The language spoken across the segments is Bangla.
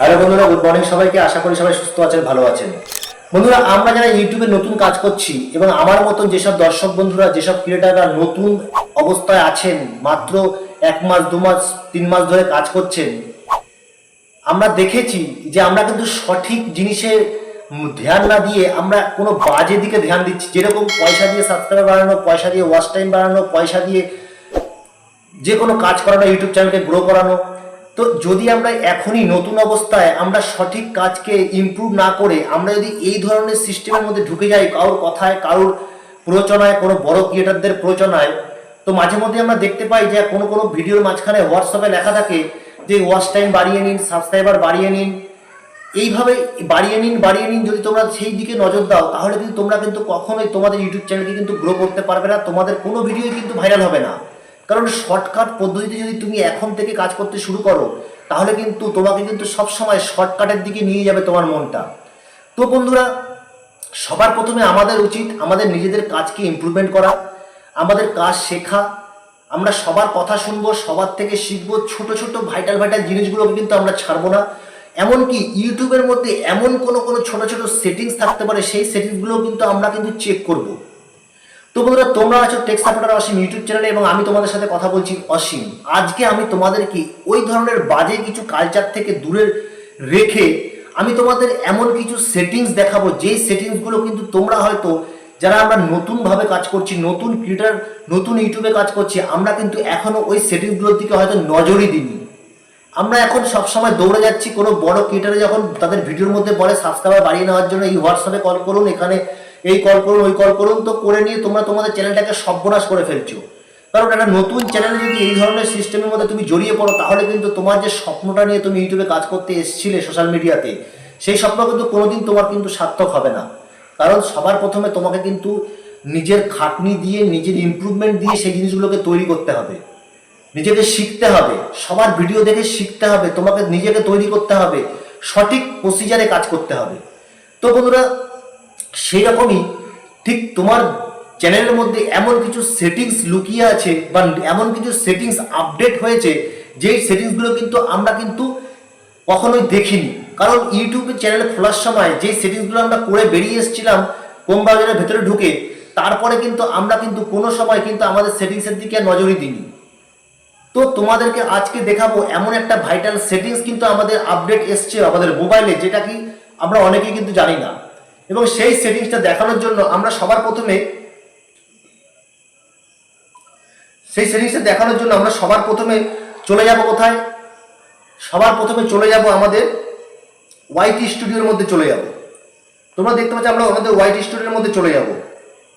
হ্যালো বন্ধুরা গুড মর্নিং সবাইকে। আশা করি সবাই সুস্থ আছেন, ভালো আছেন। বন্ধুরা, আমরা যারা ইউটিউবে নতুন কাজ করছি এবং আমার মতন যেসব দর্শক বন্ধুরা, যেসব ক্রিয়েটাররা নতুন অবস্থায় আছেন, মাত্র এক মাস, দু মাস, তিন মাস ধরে কাজ করছেন, আমরা দেখেছি যে আমরা কিন্তু সঠিক জিনিসে ধ্যান না দিয়ে আমরা কোনো বাজে দিকে ধ্যান দিচ্ছি। যেরকম পয়সা দিয়ে সাবস্ক্রাইবার বাড়ানো, পয়সা দিয়ে ওয়াচ টাইম বাড়ানো, পয়সা দিয়ে যে কোনো কাজ করানো ইউটিউব চ্যানেলকে গ্রো করানো তো যদি আমরা এখনই নতুন অবস্থায় আমরা সঠিক কাজকে ইমপ্রুভ না করে আমরা যদি এই ধরনের সিস্টেমের মধ্যে ঢুকে যাই কারোর কথায়, কারোর প্ররোচনায়, কোনো বড় ক্রিয়েটারদের প্ররোচনায়, তো মাঝে মধ্যে আমরা দেখতে পাই যে কোনো কোনো ভিডিওর মাঝখানে হোয়াটসঅ্যাপে লেখা থাকে যে ওয়াচ টাইম বাড়িয়ে নিন সাবস্ক্রাইবার বাড়িয়ে নিন। এইভাবে বাড়িয়ে নিন বাড়িয়ে নিন যদি তোমরা সেই দিকে নজর দাও, তাহলে কিন্তু তোমরা কিন্তু কখনোই তোমাদের ইউটিউব চ্যানেলকে কিন্তু গ্রো করতে পারবে না, তোমাদের কোনো ভিডিওই কিন্তু ভাইরাল হবে না। কারণ শর্টকাট পদ্ধতিতে যদি তুমি এখন থেকে কাজ করতে শুরু করো, তাহলে কিন্তু তোমাকে কিন্তু সবসময় শর্টকাটের দিকে নিয়ে যাবে তোমার মনটা। তো বন্ধুরা, সবার প্রথমে আমাদের উচিত আমাদের নিজেদের কাজকে ইমপ্রুভমেন্ট করা, আমাদের কাজ শেখা। আমরা সবার কথা শুনব, সবার থেকে শিখব, ছোট ছোট ভাইটাল ভাইটাল জিনিসগুলোকে কিন্তু আমরা ছাড়বো না। এমনকি ইউটিউবের মধ্যে এমন কোনো কোনো ছোট ছোট সেটিংস থাকতে পারে, সেই সেটিংসগুলো কিন্তু আমরা কিন্তু চেক করব। তো বন্ধুরা, তোমরা আছো টেক্স সাপোর্টার অসীম ইউটিউব চ্যানেলে এবং আমি তোমাদের সাথে কথা বলছি অসীম। আজকে আমি তোমাদেরকে ওই ধরনের বাজে কিছু কালচার থেকে দূরে রেখে আমি তোমাদের এমন কিছু সেটিংস দেখাবো, যেই সেটিংসগুলো কিন্তু তোমরা হয়তো যারা আমরা নতুনভাবে কাজ করছি, নতুন ক্রিয়েটার নতুন ইউটিউবে কাজ করছি, আমরা কিন্তু এখনও ওই সেটিংসগুলোর দিকে হয়তো নজরই দিইনি। আমরা এখন সবসময় দৌড়ে যাচ্ছি, কোনো বড় ক্রিয়েটারে যখন তাদের ভিডিওর মধ্যে বলে সাবস্ক্রাইবার বাড়িয়ে নেওয়ার জন্য এই হোয়াটসঅ্যাপে কল করুন, এখানে এই কল করুন, ওই কল করুন, তো করে নিয়ে তোমরা তোমাদের চ্যানেলটাকে সর্বনাশ করে ফেলছো। কারণ একটা নতুন চ্যানেলে যদি এই ধরনের সিস্টেমের মধ্যে তুমি জড়িয়ে পড়ো, তাহলে কিন্তু তোমার যে স্বপ্নটা নিয়ে তুমি ইউটিউবে কাজ করতে এসেছিলে সোশ্যাল মিডিয়াতে সেই স্বপ্ন কিন্তু কোনোদিন তোমার কিন্তু সার্থক হবে না। কারণ সবার প্রথমে তোমাকে কিন্তু নিজের খাটনি দিয়ে, নিজের ইম্প্রুভমেন্ট দিয়ে সেই জিনিসগুলোকে তৈরি করতে হবে। নিজেকে শিখতে হবে, সবার ভিডিও দেখে শিখতে হবে, তোমাকে নিজেকে তৈরি করতে হবে, সঠিক প্রসিজারে কাজ করতে হবে। তো বন্ধুরা সেই রকমই ঠিক তোমার চ্যানেলের মধ্যে এমন কিছু সেটিংস লুকিয়ে আছে বা এমন কিছু সেটিংস আপডেট হয়েছে, যেই সেটিংসগুলো কিন্তু আমরা কিন্তু কখনোই দেখিনি। কারণ ইউটিউবে চ্যানেল খোলার সময় যে সেটিংসগুলো আমরা করে বেরিয়ে এসেছিলাম কম বাজারের ভেতরে ঢুকে, তারপরে কিন্তু আমরা কিন্তু কোনো সময় কিন্তু আমাদের সেটিংসের দিকে নজরই দিইনি। তো তোমাদেরকে আজকে দেখাবো এমন একটা ভাইটাল সেটিংস কিন্তু আমাদের আপডেট এসছে আমাদের মোবাইলে যেটা কি আমরা অনেকেই কিন্তু জানি না। এবং সেই সেটিংসটা দেখানোর জন্য আমরা সবার প্রথমে সেই সেটিংসটা দেখানোর জন্য আমরা সবার প্রথমে চলে যাব কোথায়? সবার প্রথমে চলে যাব আমাদের ওয়াইটি স্টুডিওর মধ্যে চলে যাব। তোমরা দেখতে পাচ্ছ আমরা আমাদের ওয়াইটি স্টুডিওর মধ্যে চলে যাব।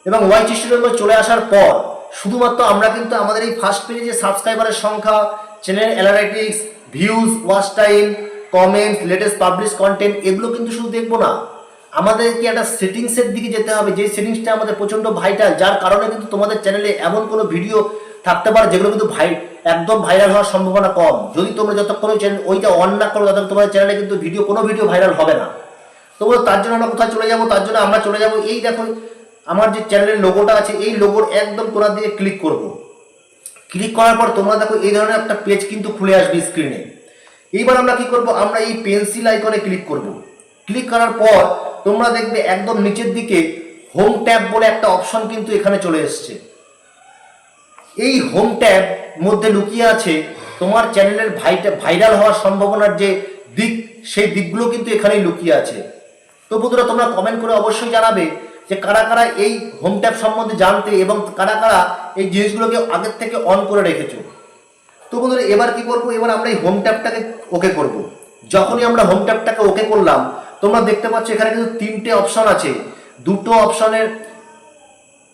এবং ওয়াইটি স্টুডিওর মধ্যে চলে আসার পর শুধুমাত্র আমরা কিন্তু আমাদের এই ফার্স্ট পেজে সাবস্ক্রাইবারের সংখ্যা channel analytics views watch time comment latest publish content এগুলো কিন্তু শুধু দেখব না। আমাদেরকে একটা সেটিংসের দিকে যেতে হবে। যে সেটিংসটা আমাদের প্রচণ্ড ভাইটাল যার কারণে কিন্তু তোমাদের চ্যানেলে এমন কোনো ভিডিও থাকতে পারে যেগুলো কিন্তু ভাই একদম ভাইরাল হওয়ার সম্ভাবনা কম। যদি তোমরা যতক্ষণ চ্যানেল ওইটা অন না করো, ততক্ষণ তোমাদের চ্যানেলে কিন্তু ভিডিও কোনো ভিডিও ভাইরাল হবে না। তো বলো, তার জন্য আমরা কোথায় চলে যাব? তার জন্য আমরা চলে যাব এই দেখো, আমার যে চ্যানেলের লোগোটা আছে, এই লোগোর একদম কোনার দিকে ক্লিক করব। ক্লিক করার পর তোমরা দেখো, এই ধরনের একটা পেজ কিন্তু খুলে আসবে স্ক্রিনে এইবার আমরা কি করব? আমরা এই পেন্সিল আইকনে ক্লিক করব। ক্লিক করার পর তোমরা দেখবে একদম নিচের দিকে হোম ট্যাব বলে একটা অপশন কিন্তু এখানে চলে এসছে। এই হোম ট্যাব মধ্যে লুকিয়ে আছে তোমার চ্যানেলের ভাইটা, ভাইরাল হওয়ার সম্ভাবনার যে দিক, সেই দিকগুলো কিন্তু এখানেই লুকিয়ে আছে। তো বন্ধুরা, তোমরা কমেন্ট করে অবশ্যই জানাবে যে কারা কারা এই হোম ট্যাব সম্বন্ধে জানতে এবং কারা কারা এই জিনিসগুলোকে আগের থেকে অন করে রেখেছো। তো বন্ধুরা, এবার কি করব? এবার আমরা এই হোম ট্যাবটাকে ওকে করব। যখনই আমরা হোম ট্যাবটাকে ওকে করলাম তোমরা দেখতে পাচ্ছ এখানে কিন্তু তিনটে অপশন আছে। দুটো অপশনের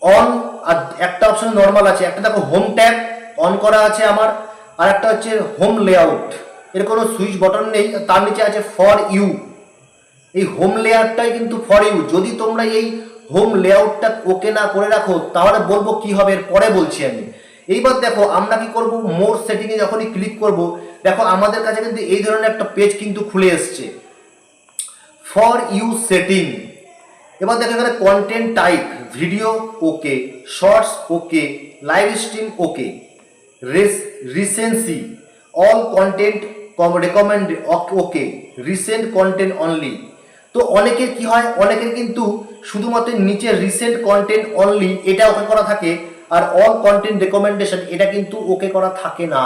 অন আর একটা অপশন নর্মাল আছে। একটা দেখো হোম ট্যাব অন করা আছে আমার, আর একটা হচ্ছে হোম লেআউট এর কোনো সুইচ বটন নেই, তার নিচে আছে ফর ইউ এই হোম লেয়ারটাই কিন্তু ফর ইউ যদি তোমরা এই হোম লেআউটটা ওকে না করে রাখো, তাহলে বলব কি হবে, এর পরে বলছি আমি। এইবার দেখো, আমরা কি করব? মোর সেটিংয়ে যখনই ক্লিক করব, দেখো আমাদের কাছে কিন্তু এই ধরনের একটা পেজ কিন্তু খুলে এসছে। ফর ইউ সেটিং এবার দেখো এখানে content type video okay shorts okay live stream okay recency all content recommend okay recent content only তো অনেকের কি হয়? অনেকের কিন্তু শুধুমাত্র নিচে রিসেন্ট কন্টেন্ট অনলি এটা ওকে করা থাকে, আর অল কন্টেন্ট রেকমেন্ডেশন এটা কিন্তু ওকে করা থাকে না।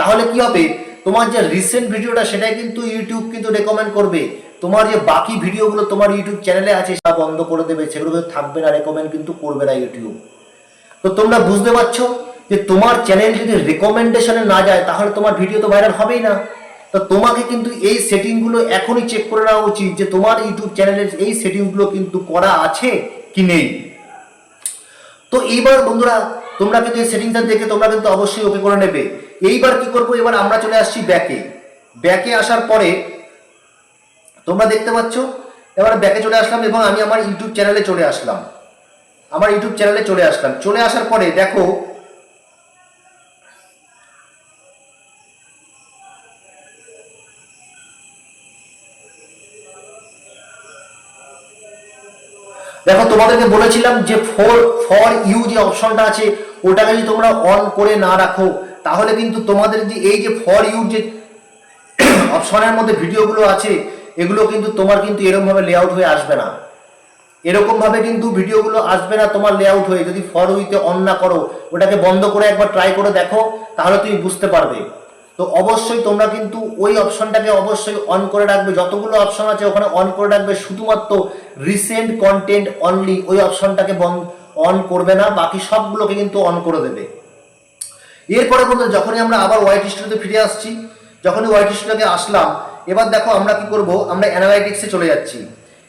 তাহলে কি হবে? তোমার যে রিসেন্ট ভিডিওটা সেটাই কিন্তু ইউটিউব কিন্তু রেকমেন্ড করবে। তোমার যে বাকি ভিডিওগুলো তোমার ইউটিউব চ্যানেলে আছে, সেটা বন্ধ করে দেবে। সেগুলো কিন্তু থাকবে না রেকমেন্ড কিন্তু করবে না ইউটিউব তো তোমরা বুঝতে পারছ যে তোমার চ্যানেল যদি রেকমেন্ডেশনে না যায়, তাহলে তোমার ভিডিও তো ভাইরাল হবেই না। তো তোমাকে কিন্তু এই সেটিংগুলো এখনই চেক করে নেওয়া উচিত যে তোমার ইউটিউব চ্যানেলের এই সেটিংগুলো কিন্তু করা আছে কি নেই। তো এইবার বন্ধুরা, তোমরা কিন্তু এই সেটিংটা দেখে তোমরা কিন্তু অবশ্যই ওকে করে নেবে। এইবার কি করব? এবার আমরা চলে আসছি ব্যাকে ব্যাকে আসার পরে তোমরা দেখতে পাচ্ছ? এবার ব্যাকে চলে আসলাম এবং আমি আমার ইউটিউব চ্যানেলে চলে আসলাম। আমার ইউটিউব চ্যানেলে চলে আসলাম। চলে আসার পরে দেখো দেখো তোমাদেরকে বলেছিলাম যে ফর ফর ইউ যে অপশনটা আছে, ওটাকে যদি তোমরা অন করে না রাখো, তাহলে কিন্তু তোমাদের যে এই যে ফর ইউ যে অপশনের মধ্যে ভিডিওগুলো আছে এগুলো কিন্তু তোমার কিন্তু এরকমভাবে লেআউট হয়ে আসবে না। এরকম ভাবে কিন্তু ভিডিওগুলো আসবে না তোমার লেআউট হয়ে। যদি ফর উইতে অন না করো, ওটাকে বন্ধ করে একবার ট্রাই করে দেখো, তাহলে তুমি বুঝতে পারবে। তো অবশ্যই তোমরা কিন্তু ওই অপশনটাকে অবশ্যই অন করে রাখবে। যতগুলো অপশন আছে ওখানে অন করে রাখবে। শুধুমাত্র রিসেন্ট কন্টেন্ট অনলি ওই অপশনটাকে বন্ধ অন করবে না, বাকি সবগুলোকে কিন্তু অন করে দেবে। এরপরে বলতে যখনই আমরা আবার হোয়াইট স্টুডিওতে ফিরে আসছি, যখনই হোয়াইট স্টুডিওতে আসলাম এবার দেখো আমরা কি করব? আমরা অ্যানালাইটিক্সে চলে যাচ্ছি।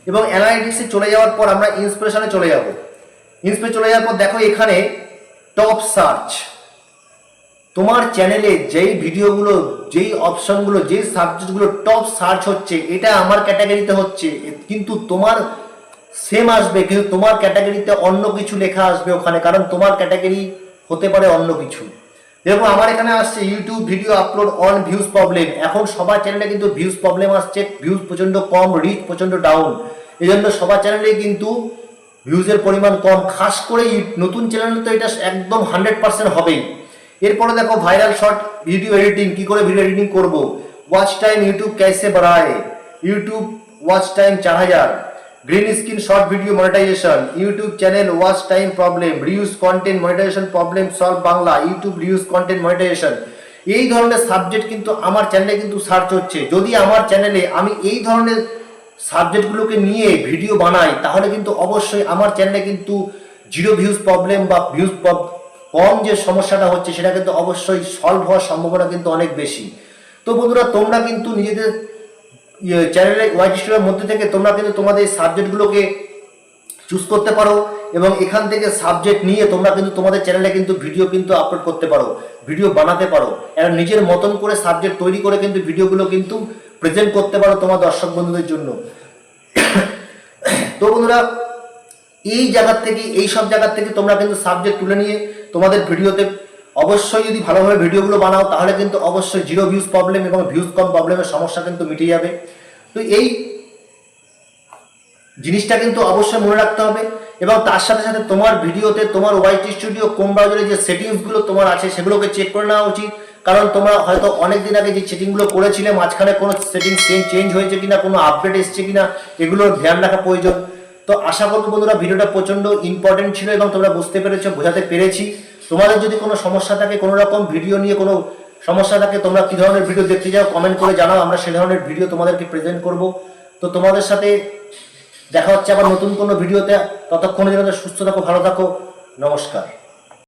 এবং অ্যানালাইটিক্সে চলে যাওয়ার পর আমরা ইন্সপিরেশনে চলে যাব। ইন্সপিরে চলে যাওয়ার পর দেখো এখানে টপ সার্চ তোমার চ্যানেলে যেই ভিডিওগুলো, যেই অপশনগুলো যেই সাবজেক্টগুলো টপ সার্চ হচ্ছে, এটা আমার ক্যাটাগরিতে হচ্ছে। কিন্তু তোমার সেম আসবে, কিন্তু তোমার ক্যাটাগরিতে অন্য কিছু লেখা আসবে ওখানে, কারণ তোমার ক্যাটাগরি হতে পারে অন্য কিছু। দেখুন, আমার এখানে আসছে YouTube video upload on views problem এখন সবার চ্যানেলে কিন্তু ভিউজ প্রবলেম আসছে ভিউজ প্রচণ্ড কম রিচ প্রচণ্ড ডাউন এই জন্য সবার চ্যানেলে কিন্তু ভিউজের পরিমাণ কম। খাস করে নতুন চ্যানেলে তো এটা একদম হান্ড্রেড পার্সেন্ট হবেই। এরপরে দেখো ভাইরাল শর্ট ভিডিও এডিটিং কি করে ভিডিও এডিটিং করব? ওয়াচ টাইম ইউটিউব ক্যাসে বাড়ায় ইউটিউব ওয়াচ টাইম চার হাজার। Green screen short video monetization YouTube channel watch time problem reuse content monetization problem solve Bangla YouTube reuse content monetization এই ধরনের সাবজেক্ট কিন্তু আমার চ্যানেলে কিন্তু সার্চ হচ্ছে। যদি আমার চ্যানেলে আমি এই ধরনের সাবজেক্টগুলোকে নিয়ে ভিডিও বানাই, তাহলে কিন্তু অবশ্যই আমার চ্যানেলে কিন্তু জিরো ভিউজ প্রবলেম বা ভিউজ কম যে সমস্যাটা হচ্ছে, সেটা কিন্তু অবশ্যই সলভ হওয়ার সম্ভাবনা কিন্তু অনেক বেশি। তো বন্ধুরা, তোমরা কিন্তু নিজেদের চ্যানেলে ওয়াইট স্টোরের মধ্যে থেকে তোমরা কিন্তু তোমাদের সাবজেক্টগুলোকে চুজ করতে পারো এবং এখান থেকে সাবজেক্ট নিয়ে তোমরা কিন্তু তোমাদের চ্যানেলে কিন্তু ভিডিও কিন্তু আপলোড করতে পারো ভিডিও বানাতে পারো। এরা নিজের মতন করে সাবজেক্ট তৈরি করে কিন্তু ভিডিওগুলো কিন্তু প্রেজেন্ট করতে পারো তোমার দর্শক বন্ধুদের জন্য। তো বন্ধুরা, এই জায়গার থেকে, এই সব জায়গার থেকে তোমরা কিন্তু সাবজেক্ট তুলে নিয়ে তোমাদের ভিডিওতে অবশ্যই যদি ভালোভাবে ভিডিওগুলো বানাও, তাহলে কিন্তু অবশ্যই জিরো ভিউজ প্রবলেম এবং ভিউজ কম প্রবলেমের সমস্যা কিন্তু মিটে যাবে। তো এই জিনিসটা কিন্তু অবশ্যই মনে রাখতে হবে এবং তার সাথে সাথে তোমার ভিডিওতে তোমার ওয়াইটি স্টুডিও কোন ব্রাউজারে যে সেটিংসগুলো তোমার আছে, সেগুলোকে চেক করে নেওয়া উচিত। কারণ তোমরা হয়তো অনেক দিন আগে যে সেটিংগুলো করেছিলে, মাঝখানে কোনো সেটিং চেঞ্জ হয়েছে কিনা, কোনো আপডেট এসছে কিনা এগুলো ধ্যান রাখা প্রয়োজন। তো আশা করব বন্ধুরা, ভিডিওটা প্রচণ্ড ইম্পর্টেন্ট ছিল এবং তোমরা বুঝতে পেরেছ, বোঝাতে পেরেছি। তোমাদের যদি কোনো সমস্যা থাকে, কোনো রকম ভিডিও নিয়ে কোনো সমস্যা থাকে, তোমরা কি ধরনের ভিডিও দেখতে যাও কমেন্ট করে জানাও, আমরা সে ধরনের ভিডিও তোমাদেরকে প্রেজেন্ট করব। তো তোমাদের সাথে দেখা হচ্ছে আবার নতুন কোনো ভিডিওতে ততক্ষণে যেন সুস্থ থাকো, ভালো থাকো, নমস্কার।